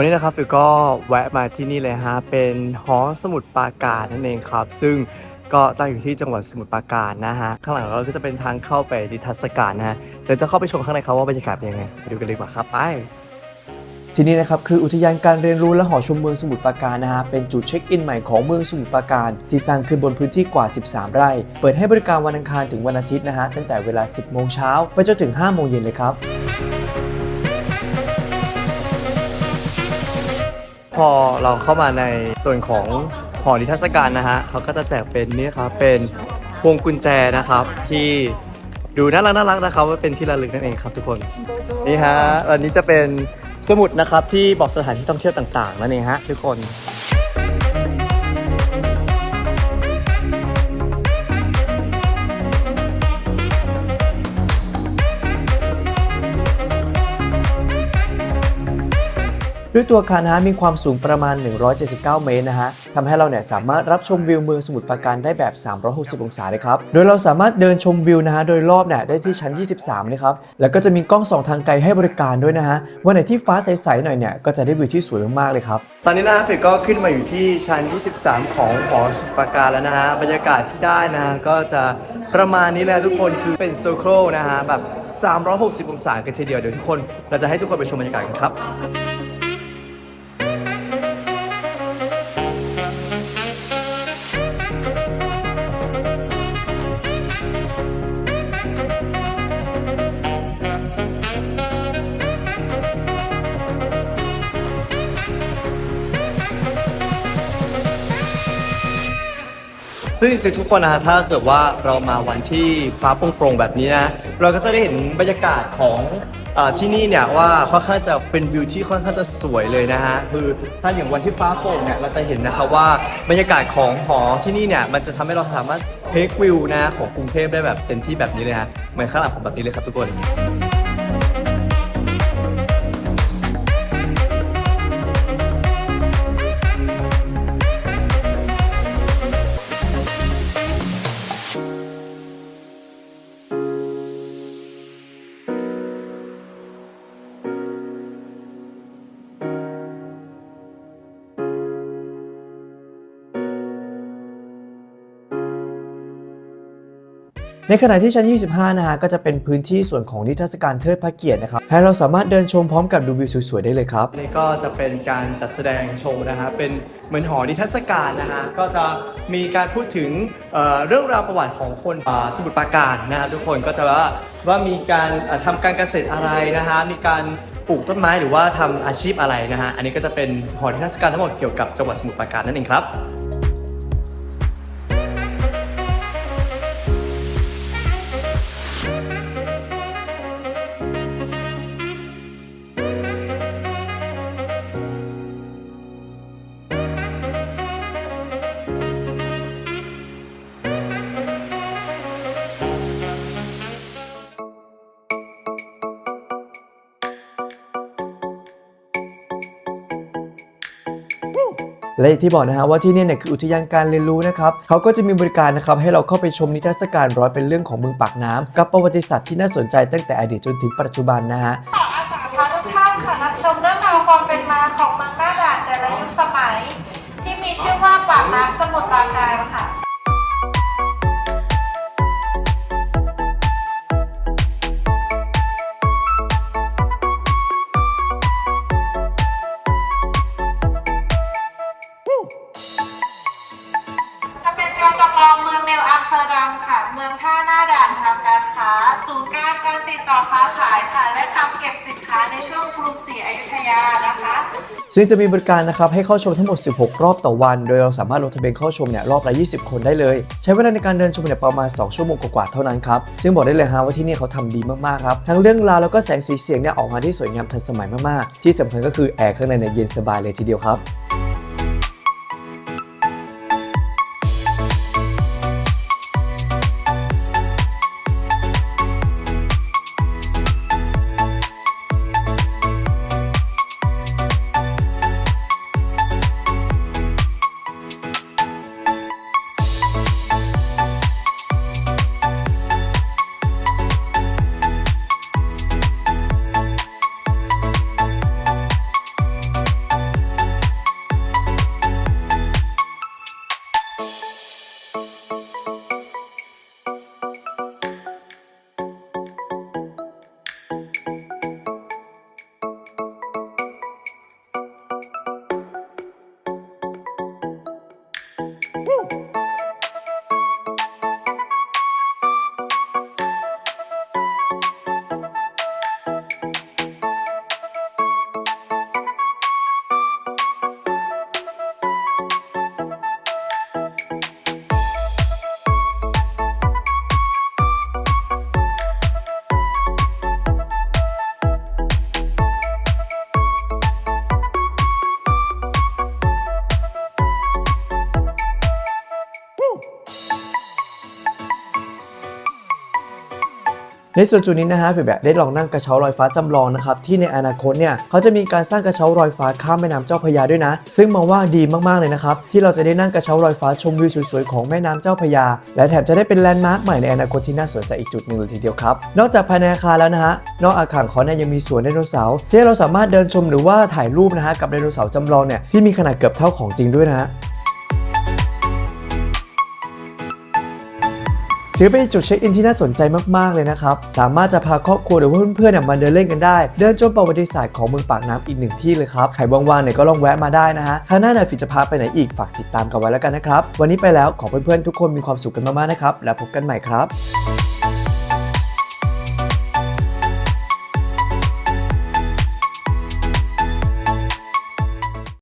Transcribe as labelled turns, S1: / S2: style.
S1: วันนี้นะครับฟิวก็แวะมาที่นี่เลยฮะ เป็นหอสมุดปราการนั่นเองครับ ซึ่งก็ตั้งอยู่ที่จังหวัดสมุทรปราการนะฮะ ข้างหลังเราก็จะเป็นทางเข้าไปดิทัศการนะฮะ เดี๋ยวจะเข้าไปชมข้างในครับว่าบรรยากาศเป็นยังไงไปดูกันเลยดีกว่าครับไปที่นี่นะครับคืออุทยานการเรียนรู้และหอชมเมืองสมุทรปราการนะฮะเป็นจุดเช็คอินใหม่ของเมืองสมุทรปราการ ที่สร้างขึ้นบนพื้นที่กว่า 13 ไร่ เปิดให้บริการวันอังคารถึงวันอาทิตย์นะฮะตั้งแต่เวลา 10 โมงเช้าไปจนถึง 5 โมงเย็นเลยครับ พอเราเข้ามาในส่วนของหอนิทรรศการนะฮะเขาก็จะแจกเป็นนี่ครับเป็นพวงกุญแจนะครับ ที่ดูน่ารักน่ารักนะครับว่าเป็นที่ระลึกนั่นเองครับทุกคนนี่ฮะอันนี้จะเป็นสมุดนะครับที่บอกสถานที่ท่องเที่ยวต่างๆนั่นเองฮะทุกคน ด้วยตัวอาคารนะฮะมีความสูงประมาณ 179 เมตรนะฮะทำให้เราเนี่ยสามารถรับชมวิวเมืองสมุทรปราการได้แบบ 360 องศาเลยครับ โดยเราสามารถเดินชมวิวนะฮะโดยรอบเนี่ยได้ที่ชั้น 23นะครับ แล้วก็จะมีกล้องส่องทางไกลให้บริการด้วยนะฮะ วันไหนที่ฟ้าใสๆหน่อยเนี่ยก็จะได้วิวที่สวยมากๆเลยครับ ตอนนี้นะฟิกก็ขึ้นมาอยู่ที่ชั้น 23 ของหอสมุทรปราการแล้วนะฮะ บรรยากาศที่ได้นะฮะก็จะประมาณนี้แหละทุกคนคือเป็นโซโครนะฮะแบบ 360 องศากันทีเดียวเดี๋ยวทุกคนเราจะให้ทุกคนไปชมบรรยากาศกันครับ ซึ่งจริงๆทุกคนนะฮะถ้าเกิดว่าเรามาวันที่ฟ้าโปร่งๆแบบนี้นะ เราก็จะได้เห็นบรรยากาศของเออที่นี่เนี่ยว่าค่อนข้างจะเป็นวิวที่ค่อนข้างจะสวยเลยนะฮะคือถ้าอย่างวันที่ฟ้าโปร่งเนี่ยเราจะเห็นนะครับว่าบรรยากาศของหอที่นี่เนี่ยมันจะทำให้เราสามารถเทควิวนะของกรุงเทพได้แบบเต็มที่แบบนี้เลยฮะเหมือนข้างหลังผมแบบนี้เลยครับทุกคน ในขณะที่ชั้น 25 นะฮะก็จะเป็นพื้นที่ส่วนของนิทรรศการเทิดพระเกียรตินะครับให้เราสามารถเดินชมพร้อมกับดูวิวสวยๆได้เลยครับ นี่ก็จะเป็นการจัดแสดงโชว์นะฮะ เป็นเหมือนหอนิทรรศการนะฮะ ก็จะมีการพูดถึงเอ่อเรื่องราวประวัติของคนอ่าสมุทรปราการนะฮะทุกคนก็จะว่าว่ามีการเอ่อทำการเกษตรอะไรนะฮะ มีการปลูกต้นไม้หรือว่าทำอาชีพอะไรนะฮะ อันนี้ก็จะเป็นหอนิทรรศการทั้งหมดเกี่ยวกับจังหวัดสมุทรปราการนั่นเองครับ และที่บอกนะฮะว่าที่นี่เนี่ยคืออุทยานการเรียนรู้นะครับเขาก็จะมีบริการนะครับให้เราเข้าไปชมนิทรรศการร้อยเป็นเรื่องของเมืองปากน้ำกับประวัติศาสตร์ที่น่าสนใจตั้งแต่อดีตจนถึงปัจจุบันนะฮะ
S2: ออาสาพาทุกท่านค่ะรับชมเรื่องราวความเป็นมาของเมืองหน้าด่านแต่ละยุคสมัย ที่มีชื่อว่าปากน้ำสมุทรปราการค่ะจะ เมืองท่าหน้าด่านทางการค้า ศูนย์กลางการติดต่อค้าขายค่ะ และทำเก็บสินค้าในช่วงกรุงศรีอยุธยานะคะ
S1: ซึ่งจะมีบริการนะครับให้เข้าชมทั้งหมด 16 รอบต่อวัน โดยเราสามารถลงทะเบียนเข้าชมเนี่ยรอบละ 20 คนได้เลย ใช้เวลาในการเดินชมเนี่ยประมาณ 2 ชั่วโมงกว่าๆเท่านั้นครับ ซึ่งบอกได้เลยฮะว่าที่นี่เขาทำดีมากๆครับ ทั้งเรื่องราวแล้วก็แสงสีเสียงเนี่ยออกมาที่สวยงามทันสมัยมากๆ ที่สำคัญก็คือแอร์ข้างในเนี่ยเย็นสบายเลยทีเดียวครับ ในส่วนจุดนี้นะฮะฟีแบบได้ลองนั่งกระเช้าลอยฟ้าจำลองนะครับที่ในอนาคตเนี่ยเขาจะมีการสร้างกระเช้าลอยฟ้าข้ามแม่น้ำเจ้าพยาด้วยนะ ซึ่งมองว่าดีมากๆเลยนะครับที่เราจะได้นั่งกระเช้าลอยฟ้าชมวิวสวยๆของแม่น้ำเจ้าพยา และแถมจะได้เป็นแลนด์มาร์คใหม่ในอนาคตที่น่าสนใจอีกจุดหนึ่งเลยทีเดียวครับนอกจากภายในอาคารแล้วนะฮะนอกอาคารเขาเนี่ยยังมีสวนไดโนเสาร์ที่เราสามารถเดินชมหรือว่าถ่ายรูปนะฮะกับไดโนเสาร์จำลองเนี่ยที่มีขนาดเกือบเท่าของจริงด้วยนะฮะ ถือเป็นจุดเช็คอินที่น่าสนใจมากๆเลยนะครับ สามารถจะพาครอบครัวหรือว่าเพื่อนๆมาเดินเล่นกันได้ เดินชมประวัติศาสตร์ของเมืองปากน้ำอีกหนึ่งที่เลยครับใครว่างๆเนี่ยก็ลองแวะมาได้นะฮะครั้งหน้าเนี่ยฟิจะพาไปไหนอีกฝากติดตามกันไว้แล้วกันนะครับวันนี้ไปแล้วขอเพื่อนๆทุกคนมีความสุขกันมากๆนะครับแล้วพบกันใหม่ครับ